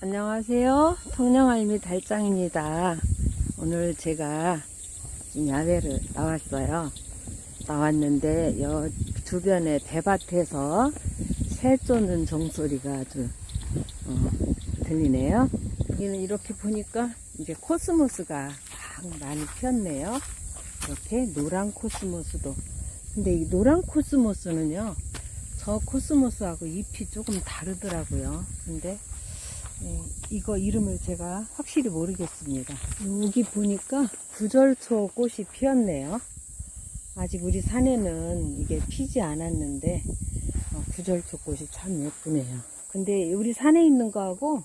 안녕하세요. 통영알미 달짱입니다. 오늘 제가 야외를 나왔어요. 나왔는데 여 주변에 배밭에서 새 쫓는 종소리가 아주 어, 들리네요. 여기는 이렇게 보니까 이제 코스모스가 막 많이 피었네요. 이렇게 노란 코스모스도. 근데 이 노란 코스모스는요, 저 코스모스하고 잎이 조금 다르더라고요. 근데 예, 이거 이름을 제가 확실히 모르겠습니다. 여기 보니까 구절초 꽃이 피었네요. 아직 우리 산에는 이게 피지 않았는데 어, 구절초 꽃이 참 예쁘네요. 근데 우리 산에 있는 거하고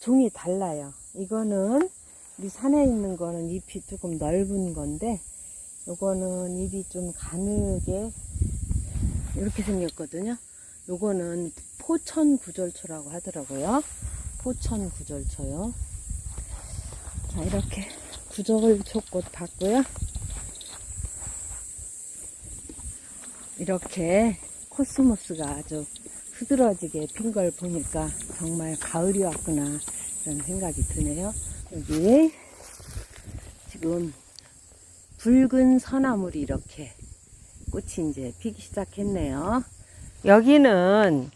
종이 달라요. 이거는 우리 산에 있는 거는 잎이 조금 넓은 건데 요거는 잎이 좀 가늘게 이렇게 생겼거든요. 요거는 포천 구절초라고 하더라고요. 포천 구절초요. 자, 이렇게 구절초꽃 봤고요. 이렇게 코스모스가 아주 흐드러지게 핀 걸 보니까 정말 가을이 왔구나 이런 생각이 드네요. 여기 지금 붉은 서나물이 이렇게 꽃이 이제 피기 시작했네요. 여기는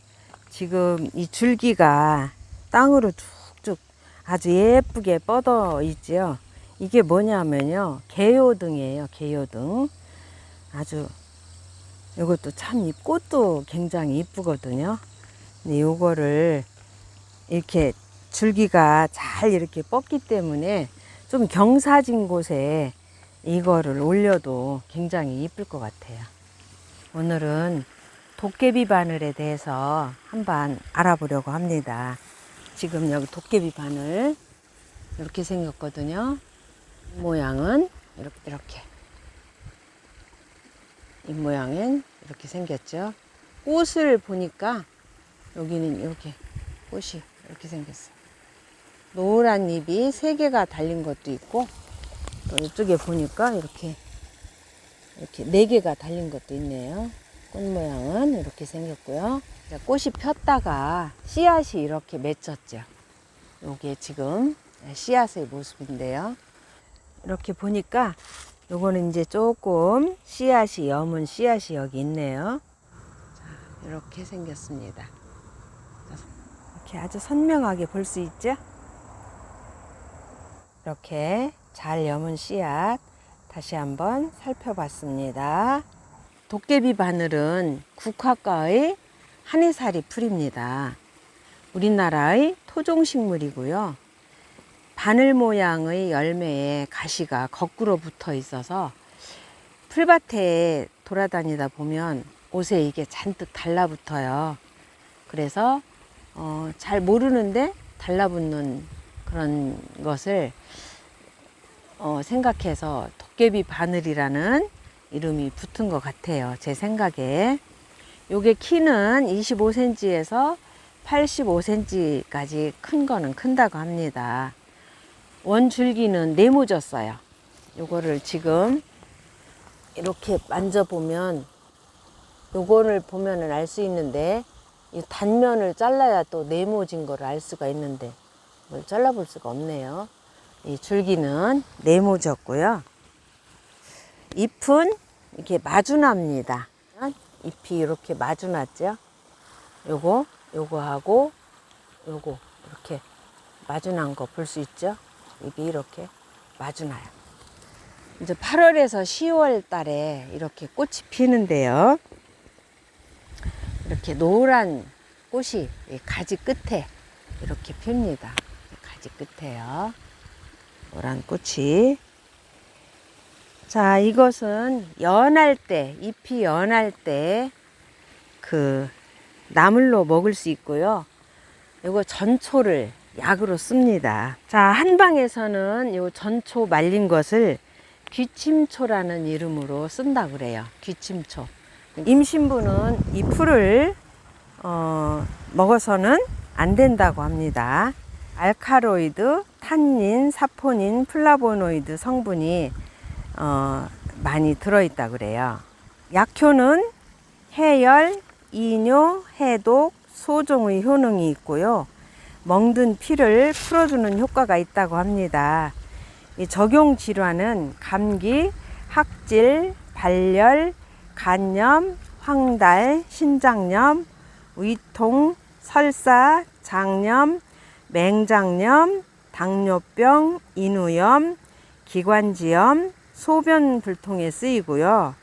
지금 이 줄기가 땅으로 쭉쭉 아주 예쁘게 뻗어 있지요. 이게 뭐냐면요. 개요등이에요. 개요등. 아주 이것도 참이 꽃도 굉장히 이쁘거든요. 요거를 이렇게 줄기가 잘 이렇게 뻗기 때문에 좀 경사진 곳에 이거를 올려도 굉장히 이쁠 것 같아요. 오늘은 도깨비 바늘에 대해서 한번 알아보려고 합니다. 지금 여기 도깨비 바늘 이렇게 생겼거든요. 모양은 이렇게, 이렇게. 이 모양은 이렇게 생겼죠. 꽃을 보니까 여기는 이렇게 꽃이 이렇게 생겼어요. 노란 잎이 세 개가 달린 것도 있고 또 이쪽에 보니까 이렇게 이렇게 네 개가 달린 것도 있네요. 꽃 모양은 이렇게 생겼고요. 꽃이 폈다가 씨앗이 이렇게 맺혔죠. 요게 지금 씨앗의 모습인데요. 이렇게 보니까 요거는 이제 조금 씨앗이 여문 씨앗이 여기 있네요. 자, 이렇게 생겼습니다. 이렇게 아주 선명하게 볼 수 있죠? 이렇게 잘 여문 씨앗 다시 한번 살펴봤습니다. 도깨비 바늘은 국화과의 한해살이 풀입니다. 우리나라의 토종식물이고요. 바늘 모양의 열매에 가시가 거꾸로 붙어 있어서 풀밭에 돌아다니다 보면 옷에 이게 잔뜩 달라붙어요. 그래서 어, 잘 모르는데 달라붙는 그런 것을 어, 생각해서 도깨비 바늘이라는 이름이 붙은 것 같아요. 제 생각에. 요게 키는 25cm에서 85cm까지 큰 거는 큰다고 합니다. 원 줄기는 네모졌어요. 요거를 지금 이렇게 만져보면 요거를 보면은 알 수 있는데 이 단면을 잘라야 또 네모진 거를 알 수가 있는데 뭘 잘라볼 수가 없네요. 이 줄기는 네모졌고요. 잎은 이렇게 마주납니다. 잎이 이렇게 마주 났죠. 요거, 요거하고 요거 이렇게 마주 난 거 볼 수 있죠. 잎이 이렇게 마주 나요. 이제 8월에서 10월 달에 이렇게 꽃이 피는데요. 이렇게 노란 꽃이 이 가지 끝에 이렇게 핍니다. 가지 끝에요. 노란 꽃이. 자, 이것은 연할 때, 잎이 연할 때 그 나물로 먹을 수 있고요. 이거 전초를 약으로 씁니다. 자, 한방에서는 이 전초 말린 것을 귀침초라는 이름으로 쓴다 그래요. 귀침초. 임신부는 이 풀을 어, 먹어서는 안 된다고 합니다. 알카로이드, 탄닌, 사포닌, 플라보노이드 성분이 어, 많이 들어있다 그래요. 약효는 해열, 이뇨, 해독, 소종의 효능이 있고요. 멍든 피를 풀어주는 효과가 있다고 합니다. 이 적용 질환은 감기, 학질, 발열, 간염, 황달, 신장염, 위통, 설사, 장염, 맹장염, 당뇨병, 인후염, 기관지염, 소변 불통에 쓰이고요.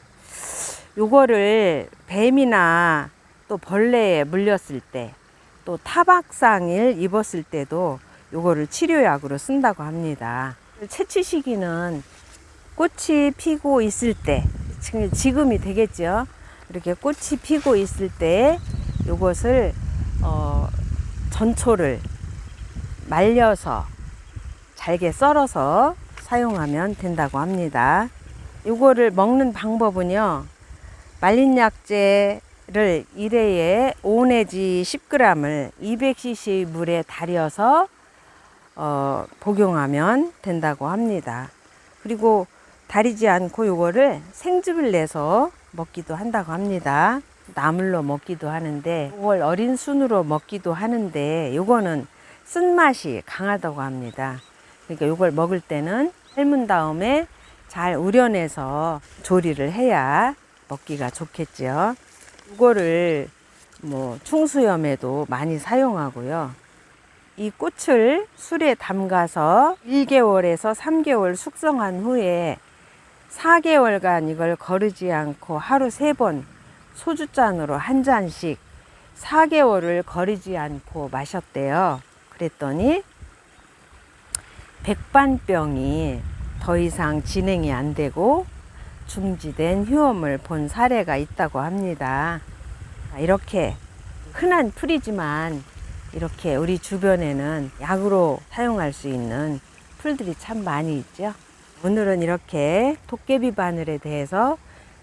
요거를 뱀이나 또 벌레에 물렸을 때, 또 타박상을 입었을 때도 요거를 치료약으로 쓴다고 합니다. 채취 시기는 꽃이 피고 있을 때, 지금- 지금이 되겠죠. 이렇게 꽃이 피고 있을 때 요것을 어, 전초를 말려서 잘게 썰어서 사용하면 된다고 합니다. 요거를 먹는 방법은요. 말린 약재를 1회에 5 내지 10g을 200cc 물에 달여서 어, 복용하면 된다고 합니다. 그리고 다리지 않고 요거를 생즙을 내서 먹기도 한다고 합니다. 나물로 먹기도 하는데 이걸 어린 순으로 먹기도 하는데 요거는 쓴맛이 강하다고 합니다. 그러니까 요걸 먹을 때는 삶은 다음에 잘 우려내서 조리를 해야 먹기가 좋겠죠. 이거를 뭐 충수염에도 많이 사용하고요. 이 꽃을 술에 담가서 1개월에서 3개월 숙성한 후에 4개월간 이걸 거르지 않고 하루 세번 소주잔으로 한 잔씩 4개월을 거르지 않고 마셨대요. 그랬더니 백반병이 더 이상 진행이 안 되고 중지된 휴엄을 본 사례가 있다고 합니다. 이렇게 흔한 풀이지만 이렇게 우리 주변에는 약으로 사용할 수 있는 풀들이 참 많이 있죠. 오늘은 이렇게 도깨비 바늘에 대해서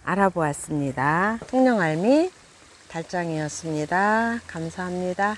알아보았습니다. 통영알미 달장이었습니다. 감사합니다.